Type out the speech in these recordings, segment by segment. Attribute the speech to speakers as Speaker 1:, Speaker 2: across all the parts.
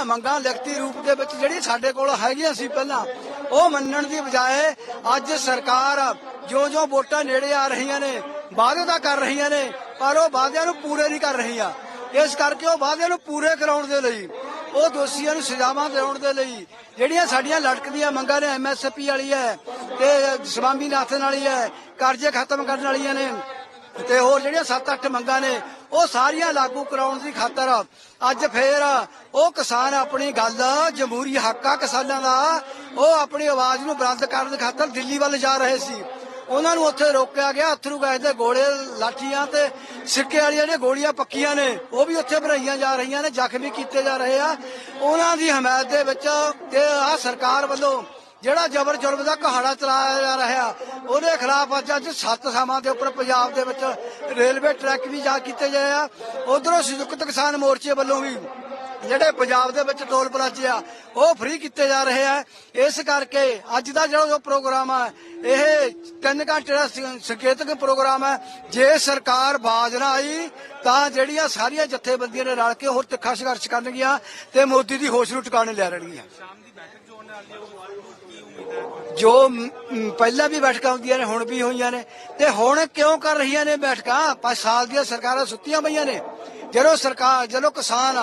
Speaker 1: ਸਾਡੀਆਂ ਮੰਗਾਂ ਲਿਖਤੀ ਰੂਪ ਦੇ ਵਿੱਚ ਜਿਹੜੀ ਸਾਡੇ ਕੋਲ ਹੈਗੀਆਂ ਸੀ ਪਹਿਲਾਂ, ਉਹ ਮੰਨਣ ਦੀ ਬਜਾਏ ਅੱਜ ਸਰਕਾਰ ਜੋ-ਜੋ ਵੋਟਾਂ ਨੇੜੇ ਆ ਰਹੀਆਂ ਨੇ, ਵਾਅਦੇ ਤਾਂ ਕਰ ਰਹੀਆਂ ਨੇ, ਪਰ ਉਹ ਵਾਅਦਿਆਂ ਨੂੰ ਪੂਰੇ ਨਹੀਂ ਕਰ ਰਹੀਆਂ। ਇਸ ਕਰਕੇ ਉਹ ਵਾਅਦਿਆਂ ਨੂੰ ਪੂਰੇ ਕਰਾਉਣ ਦੇ ਲਈ, ਉਹ ਦੋਸ਼ੀਆਂ ਨੂੰ ਸਜ਼ਾਵਾਂ ਦਿਵਾਉਣ ਦੇ ਲਈ, ਜਿਹੜੀਆਂ ਸਾਡੀਆਂ ਲਟਕਦੀਆਂ ਮੰਗਾਂ ਨੇ ਐਮਐਸਪੀ ਵਾਲੀ ਹੈ, ਤੇ ਸਵਾਮੀਨਾਥਨ ਵਾਲੀ ਹੈ, ਕਰਜ਼ੇ ਖਤਮ ਕਰਨ ਵਾਲੀਆਂ ਨੇ, ਤੇ ਹੋਰ ਜਿਹੜੀਆਂ 7-8 ਮੰਗਾਂ ਨੇ ਉਹ ਸਾਰੀਆਂ ਲਾਗੂ ਕਰਾਉਣ ਦੀ ਖਾਤਰ ਅੱਜ ਫੇਰ ਉਹ ਕਿਸਾਨ ਆਪਣੀ ਗੱਲ, ਜਮਹੂਰੀ ਹੱਕ ਕਿਸਾਨਾਂ ਦਾ। ਉਹ ਆਪਣੀ ਆਵਾਜ਼ ਨੂੰ ਬੁਲੰਦ ਕਰਨ ਦੀ ਖਾਤਰ ਦਿੱਲੀ ਵੱਲ ਜਾ ਰਹੇ ਸੀ। ਉਹਨਾਂ ਨੂੰ ਉੱਥੇ ਰੋਕਿਆ ਗਿਆ, ਅਥਰੂ ਗੈਸ ਦੇ ਗੋਲੇ, ਲਾਠੀਆਂ ਤੇ ਸਿੱਕੇ ਵਾਲੀਆਂ ਜਿਹੜੀਆਂ ਗੋਲੀਆਂ ਪੱਕੀਆਂ ਨੇ, ਉਹ ਵੀ ਉੱਥੇ ਭਰਾਈਆਂ ਜਾ ਰਹੀਆਂ ਨੇ, ਜ਼ਖਮੀ ਕੀਤੇ ਜਾ ਰਹੇ ਆ। ਉਹਨਾਂ ਦੀ ਹਮਾਇਤ ਦੇ ਵਿੱਚ ਤੇ ਆ ਸਰਕਾਰ ਵੱਲੋਂ ਜਿਹੜਾ ਜ਼ਬਰ ਜ਼ੁਲਮ ਦਾ ਕਹਾੜਾ ਚਲਾਇਆ ਜਾ ਰਿਹਾ, ਉਹਦੇ ਖਿਲਾਫ ਅੱਜ ਅੱਜ ਸੱਤ ਥਾਵਾਂ ਦੇ ਉੱਪਰ ਪੰਜਾਬ ਦੇ ਵਿੱਚ ਰੇਲਵੇ ਟਰੈਕ ਵੀ ਜਾ ਕੀਤੇ ਗਏ ਆ। ਉਧਰੋਂ ਸੰਯੁਕਤ ਕਿਸਾਨ ਮੋਰਚੇ ਵੱਲੋਂ ਵੀ ਜਿਹੜੇ ਪੰਜਾਬ ਦੇ ਵਿੱਚ ਟੋਲ ਪਲਾਜ਼ੇ ਆ, ਉਹ ਫ੍ਰੀ ਕੀਤੇ ਜਾ ਰਹੇ ਆ। ਇਸ ਕਰਕੇ ਅੱਜ ਦਾ ਜਿਹੜਾ ਪ੍ਰੋਗਰਾਮ ਆ, ਇਹ ਤਿੰਨ ਘੰਟੇ ਦਾ ਸੰਕੇਤਕ ਪ੍ਰੋਗਰਾਮ ਹੈ ਜੇ ਸਰਕਾਰ ਬਾਜ ਨਾ ਆਈ, ਤਾਂ ਜਿਹੜੀਆਂ ਸਾਰੀਆਂ ਜਥੇਬੰਦੀਆਂ ਨੇ ਰਲ ਕੇ ਹੋਰ ਤਿੱਖਾ ਸੰਘਰਸ਼ ਕਰਨਗੀਆਂ ਤੇ ਮੋਦੀ ਦੀ ਹੋਸ਼ ਨੂੰ ਟਿਕਾਣੇ ਲੈ ਲੈਣਗੀਆਂ। ਜੋ ਪਹਿਲਾਂ ਵੀ ਬੈਠਕਾਂ ਹੁੰਦੀਆਂ ਨੇ, ਹੁਣ ਵੀ ਹੋਈਆਂ ਨੇ, ਤੇ ਹੁਣ ਕਿਉਂ ਕਰ ਰਹੀਆਂ ਨੇ ਬੈਠਕਾਂ? ਪੰਜ ਸਾਲ ਦੀਆਂ ਸਰਕਾਰਾਂ ਸੁੱਤੀਆਂ ਪਈਆਂ ਨੇ। ਜਦੋਂ ਸਰਕਾਰ ਜਦੋਂ ਕਿਸਾਨ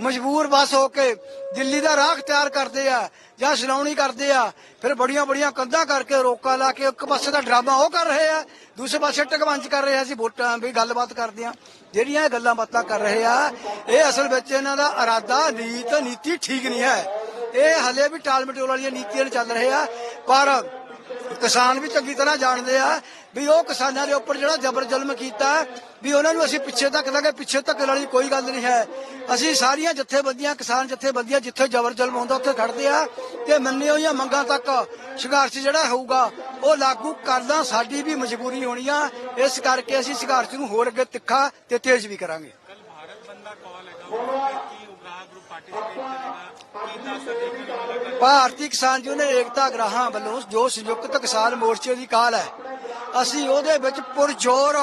Speaker 1: ਮਜਬੂਰ ਬਸ ਹੋ ਕੇ ਦਿੱਲੀ ਦਾ ਰਾਹ ਤਿਆਰ ਕਰਦੇ ਆ, ਜਾਂ ਸਲਾਉਣੀ ਕਰਦੇ ਆ, ਫਿਰ ਬੜੀਆਂ ਬੜੀਆਂ ਕੰਧਾਂ ਕਰਕੇ ਰੋਕਾ ਲਾ ਕੇ ਇੱਕ ਪਾਸੇ ਦਾ ਡਰਾਮਾ ਉਹ ਕਰ ਰਹੇ ਆ, ਦੂਸਰੇ ਪਾਸੇ ਟਕਵੰਜ ਕਰ ਰਹੇ ਆ, ਅਸੀਂ ਵੋਟਾਂ ਵੀ ਗੱਲਬਾਤ ਕਰਦੇ ਆ। ਜਿਹੜੀਆਂ ਇਹ ਗੱਲਾਂ ਬਾਤਾਂ ਕਰ ਰਹੇ ਆ, ਇਹ ਅਸਲ ਵਿੱਚ ਇਹਨਾਂ ਦਾ ਇਰਾਦਾ, ਨੀਤ, ਨੀਤੀ ਠੀਕ ਨਹੀਂ ਹੈ। ਇਹ ਹਲੇ ਵੀ ਟਾਲ ਮਟੋਲ ਵਾਲੀਆਂ ਨੀਤੀਆਂ ਚੱਲ ਰਹੇ ਆ, ਪਰ ਕਿਸਾਨ ਵੀ ਚੰਗੀ ਤਰ੍ਹਾਂ ਜਾਣਦੇ ਆ ਵੀ ਉਹ ਕਿਸਾਨਾਂ ਦੇ ਉੱਪਰ ਜਿਹੜਾ ਜ਼ਬਰ ਜ਼ੁਲਮ ਕੀਤਾ, ਵੀ ਉਹਨਾਂ ਨੂੰ ਅਸੀਂ ਪਿੱਛੇ ਤੱਕ ਲਾਂਗੇ, ਪਿੱਛੇ ਤੱਕ ਵਾਲੀ ਕੋਈ ਗੱਲ ਨਹੀਂ ਹੈ। ਅਸੀਂ ਸਾਰੀਆਂ ਜਥੇਬੰਦੀਆਂ, ਕਿਸਾਨ ਜਥੇਬੰਦੀਆਂ ਜਿੱਥੇ ਜ਼ਬਰ ਜ਼ੁਲਮ ਹੁੰਦਾ, ਉੱਥੇ ਖੜਦੇ ਆ ਤੇ ਮੰਨੇ ਹੋਈਆਂ ਮੰਗਾਂ ਤੱਕ ਸੰਘਰਸ਼ ਜਿਹੜਾ ਹੋਊਗਾ, ਉਹ ਲਾਗੂ ਕਰਦਾ ਸਾਡੀ ਵੀ ਮਜਬੂਰੀ ਹੋਣੀ ਆ। ਇਸ ਕਰਕੇ ਅਸੀਂ ਸੰਘਰਸ਼ ਨੂੰ ਹੋਰ ਅੱਗੇ ਤਿੱਖਾ ਤੇ ਤੇਜ਼ ਵੀ ਕਰਾਂਗੇ।
Speaker 2: ਕੱਲ ਭਾਰਤ ਬੰਦ ਕਾਲ ਹੈਗਾ। ਉਹਦੇ ਕੀ ਉਗਰਾਹ
Speaker 1: ਭਾਰਤੀ ਕਿਸਾਨ ਯੂਨੀਅਨ ਏਕਤਾ ਗ੍ਰਾਹਾਂ ਵੱਲੋਂ ਜੋ ਸੰਯੁਕਤ ਕਿਸਾਨ ਮੋਰਚੇ ਦੀ ਕਾਲ ਹੈ। ਅਸੀਂ ਉਹਦੇ ਵਿੱਚ ਪੁਰਜੋਰ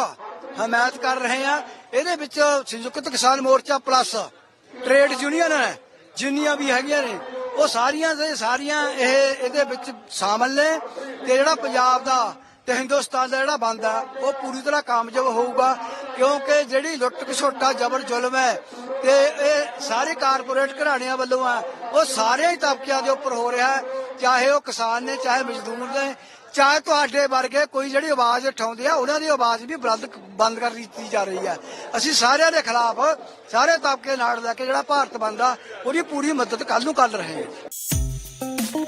Speaker 1: ਹਮਾਇਤ ਕਰ ਰਹੇ ਹਾਂ। ਇਹਦੇ ਵਿੱਚ ਸੰਯੁਕਤ Kisan Morcha plus trade union ਹੈ, ਜਿੰਨੀਆਂ ਵੀ ਹੈਗੀਆਂ ਨੇ, ਉਹ ਸਾਰੀਆਂ ਦੇ ਸਾਰੀਆਂ ਇਹ ਇਹਦੇ ਵਿੱਚ ਸ਼ਾਮਲ ਨੇ ਤੇ ਜਿਹੜਾ ਪੰਜਾਬ ਦਾ ਤੇ ਹਿੰਦੁਸਤਾਨ ਦਾ ਜਿਹੜਾ ਬੰਦ ਆ ਉਹ ਪੂਰੀ ਤਰ੍ਹਾਂ ਕਾਮਯਾਬ ਹੋਊਗਾ, ਕਿਉਂਕਿ ਜਿਹੜੀ ਲੁੱਟ ਖਸੁੱਟਾ ਜ਼ਬਰ ਜ਼ੁਲਮ ਹੈ, ਤੇ ਇਹ ਸਾਰੇ ਕਾਰਪੋਰੇਟ ਘਰਾਣਿਆਂ ਵੱਲੋਂ ਆ, ਉਹ ਸਾਰੇ ਹੀ ਤਬਕਿਆਂ ਦੇ ਉੱਪਰ ਹੋ ਰਿਹਾ ਹੈ, ਚਾਹੇ ਉਹ ਕਿਸਾਨ ਨੇ, ਚਾਹੇ ਮਜ਼ਦੂਰ ਨੇ, ਚਾਹੇ ਤੁਹਾਡੇ ਵਰਗੇ ਕੋਈ ਜਿਹੜੀ ਆਵਾਜ਼ ਉਠਾਉਂਦੇ ਆ, ਉਹਨਾਂ ਦੀ ਆਵਾਜ਼ ਵੀ ਬੁਲੰਦ, ਬੰਦ ਕਰ ਦਿੱਤੀ ਜਾ ਰਹੀ ਹੈ। ਅਸੀਂ ਸਾਰਿਆਂ ਦੇ ਖਿਲਾਫ, ਸਾਰੇ ਤਬਕੇ ਨਾਲ ਲੈ ਕੇ ਜਿਹੜਾ ਭਾਰਤ ਬੰਦ ਆ ਉਹਦੀ ਪੂਰੀ ਮਦਦ ਕੱਲ ਨੂੰ ਕਰ ਰਹੇ ਹਾਂ।